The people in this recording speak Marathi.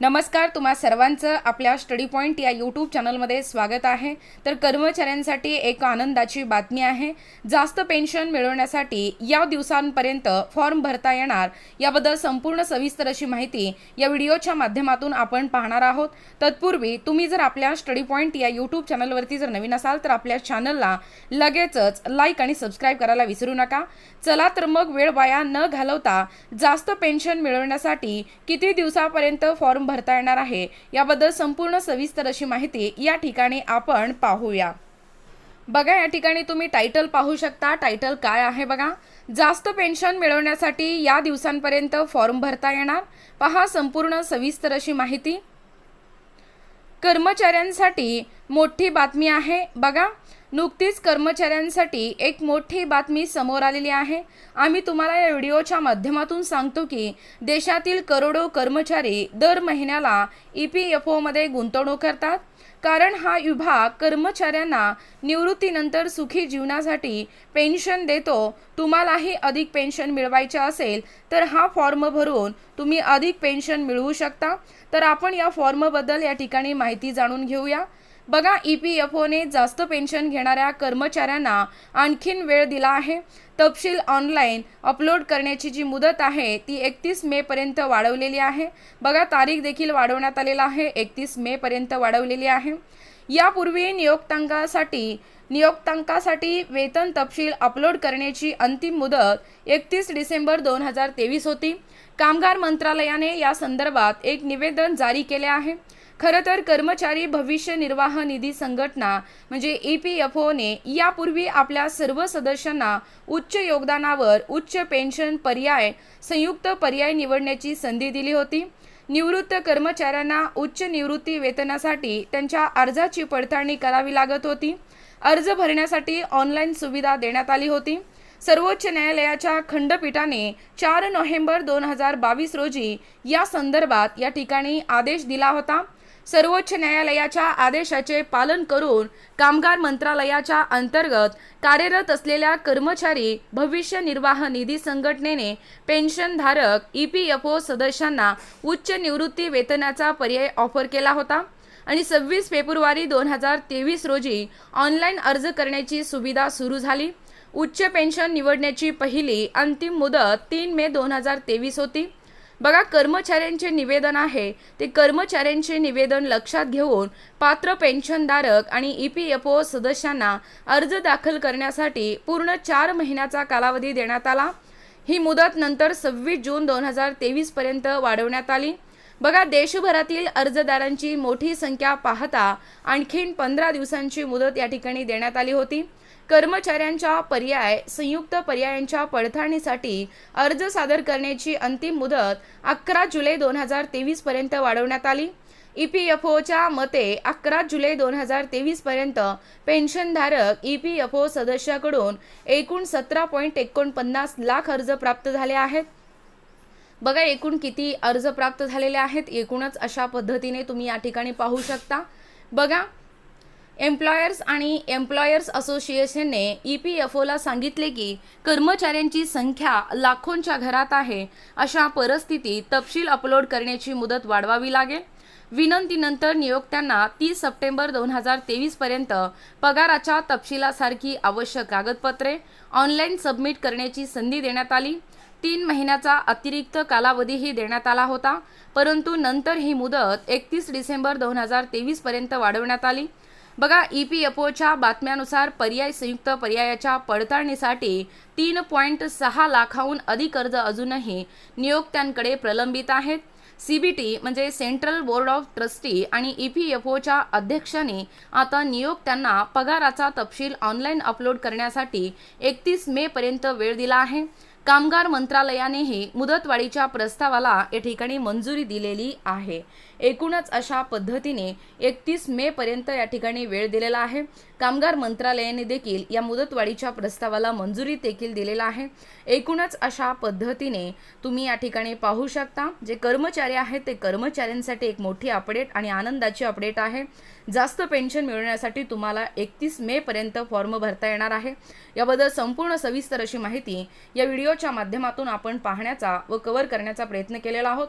नमस्कार तुम्हा सर्वांचं आपल्या स्टडी पॉईंट या यूट्यूब चॅनलमध्ये स्वागत आहे. तर कर्मचाऱ्यांसाठी एक आनंदाची बातमी आहे. जास्त पेन्शन मिळवण्यासाठी या दिवसांपर्यंत फॉर्म भरता येणार. याबद्दल संपूर्ण सविस्तर अशी माहिती या व्हिडिओच्या माध्यमातून आपण पाहणार आहोत. तत्पूर्वी तुम्ही जर आपल्या स्टडी पॉईंट या यूट्यूब चॅनलवरती जर नवीन असाल तर आपल्या चॅनलला लगेचच लाईक आणि सबस्क्राईब करायला विसरू नका. चला तर मग वेळ वाया न घालवता जास्त पेन्शन मिळवण्यासाठी किती दिवसापर्यंत फॉर्म भरता येणार आहे. याबद्दल संपूर्ण सविस्तर अशी माहिती या ठिकाणी आपण पाहूया. बघा या ठिकाणी तुम्ही टायटल पाहू शकता. टायटल काय आहे बघा? जास्त पेन्शन मिळवण्यासाठी या दिवसांपर्यंत फॉर्म भरता येणार. पहा संपूर्ण सविस्तर अशी माहिती. कर्मचाऱ्यांसाठी मोठी बातमी आहे. बघा नुकतीच कर्मचाऱ्यांसाठी एक मोठी बातमी समोर आलेली आहे. आम्ही तुम्हाला या व्हिडिओच्या माध्यमातून सांगतो की देशातील करोडो कर्मचारी दर महिन्याला ई पी एफ ओमध्ये गुंतवणूक करतात. कारण हा विभाग कर्मचाऱ्यांना निवृत्तीनंतर सुखी जीवनासाठी पेन्शन देतो. तुम्हालाही अधिक पेन्शन मिळवायचे असेल तर हा फॉर्म भरून तुम्ही अधिक पेन्शन मिळवू शकता. तर आपण या फॉर्मबद्दल या ठिकाणी माहिती जाणून घेऊया. बघा ई पी एफ ओने जास्त पेन्शन घेणाऱ्या कर्मचाऱ्यांना आणखीन वेळ दिला आहे. तपशील ऑनलाईन अपलोड करण्याची जी मुदत आहे ती एकतीस मेपर्यंत वाढवलेली आहे. बघा तारीख देखील वाढवण्यात आलेला आहे एकतीस मेपर्यंत वाढवलेली आहे. यापूर्वी नियोक्तांकासाठी नियोक्तांकासाठी वेतन तपशील अपलोड करण्याची अंतिम मुदत एकतीस डिसेंबर दोन हजार तेवीस होती. कामगार मंत्रालयाने या संदर्भात एक निवेदन जारी केले आहे. खरं तर कर्मचारी भविष्य निर्वाह निधी संघटना म्हणजे ई पी एफ ओने यापूर्वी आपल्या सर्व सदस्यांना उच्च योगदानावर उच्च पेन्शन पर्याय संयुक्त पर्याय निवडण्याची संधी दिली होती. निवृत्त कर्मचाऱ्यांना उच्च निवृत्ती वेतनासाठी त्यांच्या अर्जाची पडताळणी करावी लागत होती. अर्ज भरण्यासाठी ऑनलाईन सुविधा देण्यात आली होती. सर्वोच्च न्यायालयाच्या खंडपीठाने चार नोव्हेंबर दोन हजार बावीस रोजी या संदर्भात या ठिकाणी आदेश दिला होता. सर्वोच्च न्यायालयाच्या आदेशाचे पालन करून कामगार मंत्रालयाच्या अंतर्गत कार्यरत असलेल्या कर्मचारी भविष्य निर्वाह निधी संघटनेने पेन्शनधारक ई पी एफ ओ सदस्यांना उच्च निवृत्ती वेतनाचा पर्याय ऑफर केला होता आणि सव्वीस फेब्रुवारी दोन हजार तेवीस रोजी ऑनलाईन अर्ज करण्याची सुविधा सुरू झाली. उच्च पेन्शन निवडण्याची पहिली अंतिम मुदत तीन मे दोन हजार तेवीस होती. बघा कर्मचाऱ्यांचे निवेदन आहे. ते कर्मचाऱ्यांचे निवेदन लक्षात घेऊन पात्र पेन्शनधारक आणि ई पी एफ ओ सदस्यांना अर्ज दाखल करण्यासाठी पूर्ण चार महिन्याचा कालावधी देण्यात आला. ही मुदत नंतर सव्वीस जून दोन हजार तेवीसपर्यंत वाढवण्यात आली. बघा देशभरातील अर्जदारांची मोठी संख्या पाहता आणखीन पंधरा दिवसांची मुदत या ठिकाणी देण्यात आली होती. कर्मचाऱ्यांच्या पर्याय संयुक्त पर्यायांच्या पडताळणीसाठी अर्ज सादर करण्याची अंतिम मुदत अकरा जुलै दोन हजार तेवीसपर्यंत वाढवण्यात आली. ई पी एफ ओच्या मते अकरा जुलै दोन हजार तेवीसपर्यंत पेन्शनधारक ई पी एफ ओ सदस्याकडून एकूण सतरा पॉईंट एकोणपन्नास लाख अर्ज प्राप्त झाले आहेत. बघा एकूण किती अर्ज प्राप्त झालेले आहेत. एकूणच अशा पद्धतीने तुम्ही या ठिकाणी पाहू शकता. बघा एम्प्लॉयर्स आणि एम्प्लॉयर्स असोसिएशनने ई पी एफ ओला सांगितले की कर्मचाऱ्यांची संख्या लाखोंच्या घरात आहे. अशा परिस्थितीत तपशील अपलोड करण्याची मुदत वाढवावी लागेल. विनंतीनंतर नियोक्त्यांना तीस सप्टेंबर दोन हजार तेवीसपर्यंत पगाराच्या तपशिलासारखी आवश्यक कागदपत्रे ऑनलाईन सबमिट करण्याची संधी देण्यात आली. तीन महिन्याचा अतिरिक्त कालावधीही देण्यात आला होता परंतु नंतर ही मुदत एकतीस डिसेंबर दोन हजार तेवीसपर्यंत वाढवण्यात आली. बघा ई पी एफ ओच्या बातम्यानुसार पर्याय संयुक्त पर्यायाच्या पडताळणीसाठी तीन पॉईंट सहा लाखाहून अधिक अर्ज अजूनही नियोक्त्यांकडे प्रलंबित आहेत. सी बी टी म्हणजे सेंट्रल बोर्ड ऑफ ट्रस्टी आणि ई पी एफ ओच्या अध्यक्षांनी आता नियोक्त्यांना पगाराचा तपशील ऑनलाईन अपलोड करण्यासाठी एकतीस मेपर्यंत वेळ दिला आहे. कामगार मंत्रालयानेही मुदतवाढीच्या प्रस्तावाला या ठिकाणी मंजुरी दिलेली आहे. एकूणच अशा पद्धतीने एकतीस मे पर्यंत या ठिकाणी वेळ दिलेला आहे. कामगार मंत्रालयाने देखील या मुदतवाढीच्या प्रस्तावाला मंजुरी देखील दिलेला आहे. एकूणच अशा पद्धतीने तुम्ही या ठिकाणी पाहू शकता. जे कर्मचारी आहेत ते कर्मचाऱ्यांसाठी एक मोठी अपडेट आणि आनंदाची अपडेट आहे. जास्त पेन्शन मिळवण्यासाठी तुम्हाला एकतीस मे पर्यंत फॉर्म भरता येणार आहे. याबद्दल संपूर्ण सविस्तर अशी माहिती या व्हिडिओच्या माध्यमातून आपण पाहण्याचा व कव्हर करण्याचा प्रयत्न केलेला आहोत.